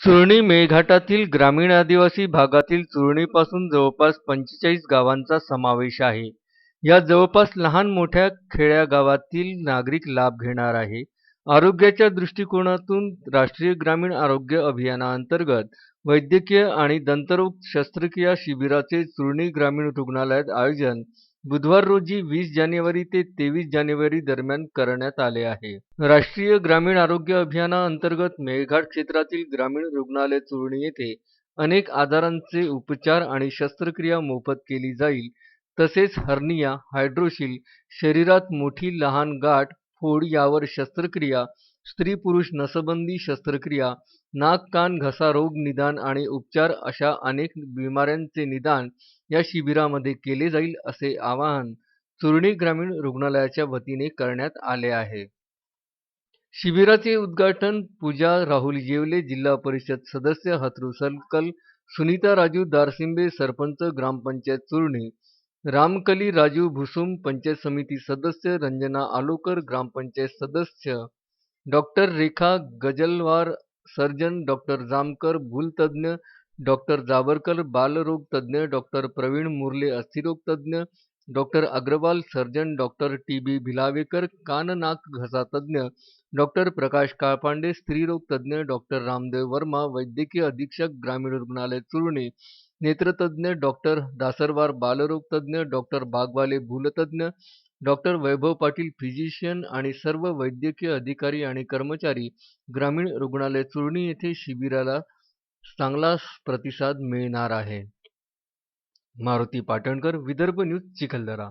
चुरणी मेळघाटातील ग्रामीण आदिवासी भागातील चुरणीपासून जवळपास पंचेचाळीस गावांचा समावेश आहे. या जवळपास लहान मोठ्या खेड्यागावातील नागरिक लाभ घेणार आहे. आरोग्याच्या दृष्टिकोनातून राष्ट्रीय ग्रामीण आरोग्य अभियानांतर्गत वैद्यकीय आणि दंतरोग शस्त्रक्रिया शिबिराचे चुरणी ग्रामीण रुग्णालयात आयोजन बुधवार रोजी वीस जानेवारी ते तेवीस जानेवारी दरम्यान करण्यात आले आहे. राष्ट्रीय ग्रामीण आरोग्य अभियानाअंतर्गत मेळघाट क्षेत्रातील ग्रामीण रुग्णालय चुरणी येथे अनेक आजारांचे उपचार आणि शस्त्रक्रिया मोफत केली जाईल. तसेच हर्निया, हायड्रोशील शरीरात मोठी लहान गाठ, फोड यावर शस्त्रक्रिया, स्त्री-पुरुष नसबंदी शस्त्रक्रिया, नाक कान घसा रोग निदान आणि उपचार अशा अनेक बिमाऱ्यांचे निदान या शिबिरामध्ये केले जाईल असे आवाहन चुरणी ग्रामीण रुग्णालयाच्या वतीने करण्यात आले आहे. शिबिराचे उद्घाटन पूजा राहुल येवले, जिल्हा परिषद सदस्य हथरू सलकल सुनीता राजू दारसिंबे, सरपंच ग्रामपंचायत चुरणी, रामकली राजू भुसुम, पंचायत समिती सदस्य रंजना आलोकर, ग्रामपंचायत सदस्य doctor Rekha Gajalwar, surgeon doctor Jamkar, भूलतज्ज्ञ doctor Jawarkar, बालरोग तज्ज्ञ डॉक्टर प्रवीण मुरले अस्थिरोग तज्ज्ञ Agrawal, surgeon doctor T. B. Bhilawekar, कान नाक घसा तज्ज्ञ डॉक्टर प्रकाश काळपांडे, स्त्रीरोग तज्ज्ञ डॉक्टर रामदेव वर्मा, वैद्यकीय अधीक्षक ग्रामीण रुग्णालय चुरणे नेत्रतज्ज्ञ डॉक्टर दासरवार, बालरोग तज्ज्ञ बागवाले, भूलतज्ज्ञ डॉक्टर वैभव पाटील, फिजिशियन आणि सर्व वैद्यकीय अधिकारी आणि कर्मचारी ग्रामीण रुग्णालय चुरणी येथे शिबिराला चांगला प्रतिसाद मिळणार आहे. मारुती पाटणकर, विदर्भ न्यूज, चिखलदरा